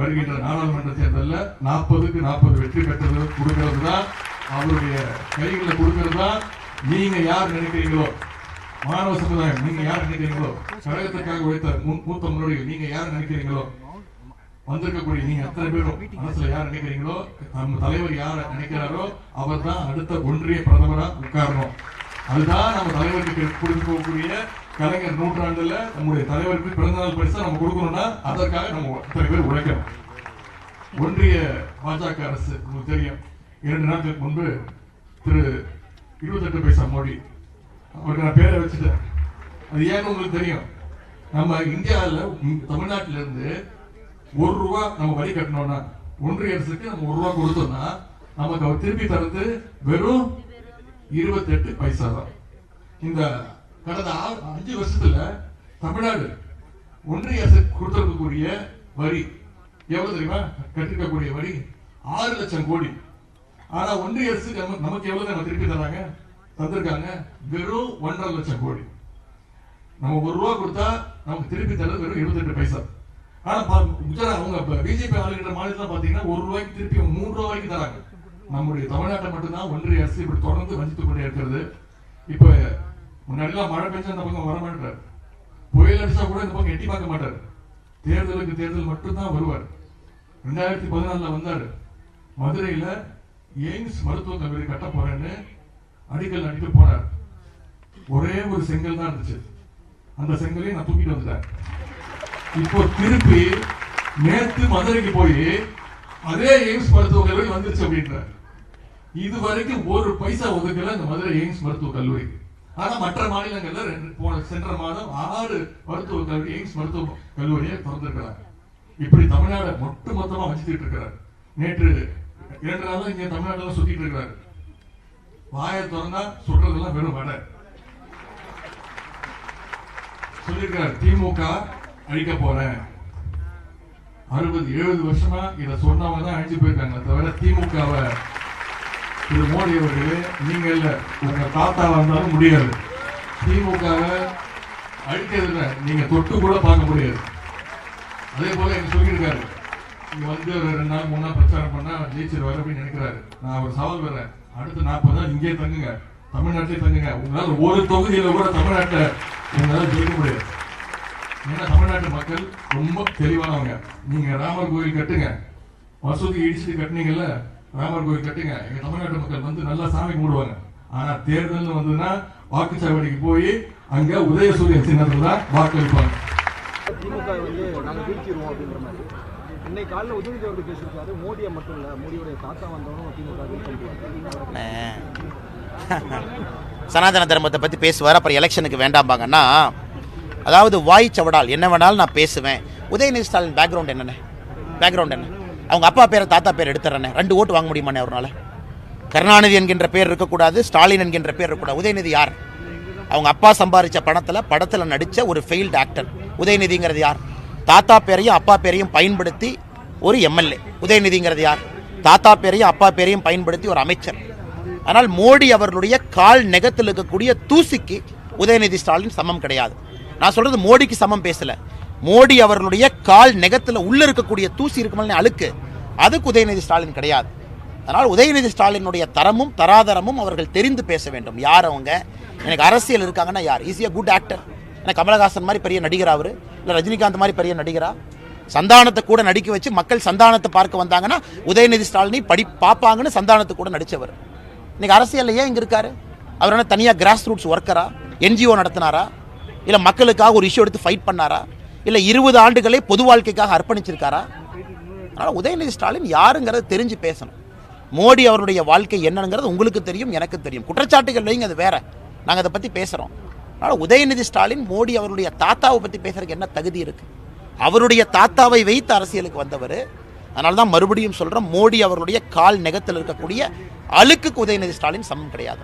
வருகின்ற நாடாளுமன்ற தேர்தலில் நாற்பதுக்கு நாற்பது வெற்றி பெற்றது கொடுக்கிறது தான் அவருடைய கைகளை கொடுக்கிறது தான் நீங்க யார் நினைக்கிறீங்களோ மாணவ சமுதாயம் நீங்க யார் நினைக்கிறீங்களோ கழகத்துக்காக உழைத்த மூத்த முன்னோடிகள் நீங்க யார் நினைக்கிறீங்களோ வந்திருக்கக்கூடிய நீங்க அத்தனை பேரும் மனசுல யார் நினைக்கிறீங்களோ நம்ம தலைவர் யார் நினைக்கிறாரோ அவர் தான் அடுத்த ஒன்றிய பிரதமரா உட்காரணும். அதுதான் நம்ம தலைவருக்கு கொடுக்கக்கூடிய கலைஞர் நூற்றாண்டுல நம்முடைய தலைவருக்கு பிறந்தநாள் பரிசா நம்ம கொடுக்கணும்னா அதற்காக நம்ம அத்தனை பேர் உழைக்கணும். ஒன்றிய பாஜக அரசு உங்களுக்கு தெரியும். இரண்டு நாட்களுக்கு முன்பு திரு. இருபத்தெட்டு பைசா மோடி அவருக்கு நான் பேரை வச்சுட்டேன். அது ஏன்னு உங்களுக்கு தெரியும்? நம்ம இந்தியாவில் தமிழ்நாட்டில இருந்து ஒரு ரூபா நம்ம வரி கட்டணும்னா ஒன்றிய அரசுக்கு நம்ம ஒரு ரூபா கொடுத்தோம்னா நமக்கு அவர் திருப்பி தரது வெறும் இருபத்தெட்டு பைசா தான். இந்த கடந்த அஞ்சு வருஷத்துல தமிழ்நாடு ஒன்றிய அரசு கொடுத்திருக்கக்கூடிய வரி எவ்வளவு தெரியுமா? கட்டிருக்கக்கூடிய வரி ஆறு லட்சம் கோடி. ஆனா ஒன்றிய அரசு நமக்கு எவ்வளவு நம்ம திருப்பி தராங்க. தந்திருக்காங்க வெறும் ஒன்றரை லட்சம் கோடி. நம்ம ஒரு ரூபா கொடுத்தா நமக்கு திருப்பி தரது வெறும் இருபத்தெட்டு பைசா. ஆனா பா- குஜராத் அவங்க பிஜேபி ஆளுகிற மாநிலத்தில் பாத்தீங்கன்னா ஒரு ரூபாய்க்கு திருப்பி மூன்று ரூபாய்க்கு தராங்க. நம்முடைய தமிழ்நாட்டை மட்டும்தான் ஒன்றிய அரசு இப்படி தொடர்ந்து வஞ்சித்துக் கொண்டே இருக்கிறது. இப்போ முன்னாடிலாம் மழை பெஞ்சா அந்த பக்கம் வரமாட்டார் புயல் அடிச்சா கூட இந்த பக்கம் எட்டி பார்க்க மாட்டார். தேர்தலுக்கு தேர்தல் மட்டும்தான் வருவார். ரெண்டாயிரத்தி பதினாலில் வந்தார். மதுரையில் எய்ம்ஸ் மருத்துவக் கல்லூரி கட்ட போறேன்னு அடிக்கல் அடிக்க போனார். ஒரே ஒரு செங்கல் தான் இருந்துச்சு. அந்த செங்கலையும் நான் தூக்கிட்டு வந்துட்டேன். இப்போ திருப்பி நேற்று மதுரைக்கு போய் அதே எய்ம்ஸ் மருத்துவக் கல்லூரி வந்துருச்சு அப்படின்றார். இது வரைக்கும் ஒரு பைசா ஒதுக்கல இந்த மதுரை எய்ம்ஸ் மருத்துவக் கல்லூரிக்கு. ஆனா மற்ற மாநிலங்கள்ல ரெண்டு போன சென்ற மாதம் ஆறு மருத்துவ கல்லூரி எய்ம்ஸ் மருத்துவ கல்லூரியை திறந்திருக்கிறாங்க. இப்படி தமிழ்நாடு மொட்டு மொத்தமா வச்சுட்டு இருக்கிறாரு. நேற்று இரண்டு நாள் இங்க தமிழ்நாடுல சுத்திட்டு இருக்கிறாரு. வாயை திறந்தா சுடுறதெல்லாம் வெறும் வடை. சொல்லியிருக்காரு திமுக அழிக்க போறேன். அறுபது எழுபது வருஷமா இத சொன்னவங்க தான் அழிஞ்சு போயிருக்காங்க தவிர திமுகவை இது மோடி அவர்களே நீங்க இல்ல உங்க தாத்தா வந்தாலும் முடியாது. திமுகவை அழிக்கிறதுல இல்ல நீங்க தொட்டு கூட பார்க்க முடியாது. அதே போல எனக்கு சொல்லியிருக்காரு. இங்க வந்து ஒரு ரெண்டு நாள் மூணு நாள் பிரச்சாரம் பண்ணா வர அப்படின்னு நினைக்கிறாரு. நான் ஒரு சவால் வர்றேன் அடுத்த நாற்பது நாள் இங்கே தங்குங்க. தமிழ்நாட்டிலே தங்குங்க. உங்களால் ஒரு தொகுதியில கூட தமிழ்நாட்டை உங்களால் ஜெயிக்க முடியாது. ஏன்னா தமிழ்நாட்டு மக்கள் ரொம்ப தெளிவானவங்க. நீங்க ராமர் கோயில் கட்டுங்க. மசூதி இடிச்சுட்டு கட்டினீங்கல்ல ராமர் கோயில் கட்டுங்க. எங்க தமிழ்நாட்டு மக்கள் வந்து நல்லா சாமி கும்பிடுவாங்க. ஆனா தேர்தல்னு வந்ததுன்னா வாக்குச்சாவடிக்கு போய் அங்க உதயசூரியன் சின்னத்துல தான் வாக்களிப்பாங்க திமுக வந்து நாங்கள் வீழ்த்திடுவோம் அப்படின்ற மாதிரி. இன்னைக்கு காலையில் உதயநிதி அவர்கள் பேசியிருக்காரு. மோடியை மட்டும் இல்லை மோடியோடைய தாத்தா வந்தவரும் திமுக வீழ்த்திடுவாங்க சனாதன தர்மத்தை பற்றி பேசுவார் அப்புறம் எலெக்ஷனுக்கு வேண்டாம்பாங்கன்னா அதாவது வாய் சவடால் என்ன வேணாலும் நான் பேசுவேன். உதயநிதி ஸ்டாலின் பேக்ரவுண்ட் என்னண்ணே பேக்ரவுண்ட் என்ன? அவங்க அப்பா பேரை தாத்தா பேர் எடுத்துறேனே. ரெண்டு ஓட்டு வாங்க முடியுமாண்ணே அவரால் கருணாநிதி என்கின்ற பேர் இருக்கக்கூடாது ஸ்டாலின் என்கின்ற பேர் இருக்கக்கூடாது. உதயநிதி யார்? அவங்க அப்பா சம்பாதிச்ச பணத்தில் படத்தில் நடித்த ஒரு ஃபெயில்டு ஆக்டர் உதயநிதிங்கிறது யார்? தாத்தா பேரையும் அப்பா பேரையும் பயன்படுத்தி ஒரு எம்எல்ஏ. உதயநிதிங்கிறது யார்? தாத்தா பேரையும் அப்பா பேரையும் பயன்படுத்தி ஒரு அமைச்சர். ஆனால் மோடி அவர்களுடைய கால் நெகத்தில் இருக்கக்கூடிய தூசிக்கு உதயநிதி ஸ்டாலின் சமம் கிடையாது. நான் சொல்கிறது மோடிக்கு சமம் பேசலை. மோடி அவர்களுடைய கால் நெகத்தில் உள்ள இருக்கக்கூடிய தூசி இருக்குமல் அழுக்கு. அதுக்கு உதயநிதி ஸ்டாலின் கிடையாது. அதனால் உதயநிதி ஸ்டாலினுடைய தரமும் தராதரமும் அவர்கள் தெரிந்து பேச வேண்டும். யார் அவங்க? எனக்கு அரசியல் இருக்காங்கன்னா யார்? ஈஸியாக குட் ஆக்டர் ஏன்னா கமலஹாசன் மாதிரி பெரிய நடிகர் அவர்? இல்லை ரஜினிகாந்த் மாதிரி பெரிய நடிகரா? சந்தானத்தை கூட நடிக்க வச்சு மக்கள் சந்தானத்தை பார்க்க வந்தாங்கன்னா உதயநிதி ஸ்டாலினை படி பார்ப்பாங்கன்னு சந்தானத்தை கூட நடித்தவர் இன்னைக்கு அரசியலில் ஏன் இங்கே இருக்காரு? அவர் என்ன தனியாக கிராஸ் ரூட்ஸ் ஒர்க்கரா என்ஜிஓ நடத்தினாரா? இல்லை மக்களுக்காக ஒரு இஷ்யூ எடுத்து ஃபைட் பண்ணாரா? இல்லை இருபது ஆண்டுகளை பொது வாழ்க்கைக்காக அர்ப்பணிச்சிருக்காரா? அதனால் உதயநிதி ஸ்டாலின் யாருங்கிறத தெரிஞ்சு பேசணும். மோடி அவருடைய வாழ்க்கை என்னங்கிறது உங்களுக்கு தெரியும் எனக்கு தெரியும். குற்றச்சாட்டுகள் வைங்க அது வேற. நாங்கள் அதை பற்றி பேசுகிறோம் அதனால் உதயநிதி ஸ்டாலின் மோடி அவருடைய தாத்தாவை பற்றி பேசுறதுக்கு என்ன தகுதி இருக்குது அவருடைய தாத்தாவை வைத்து அரசியலுக்கு வந்தவர். அதனால தான் மறுபடியும் சொல்கிறோம் மோடி அவருடைய கால் நெகத்தில் இருக்கக்கூடிய அழுக்குக்கு உதயநிதி ஸ்டாலின் சமம் கிடையாது.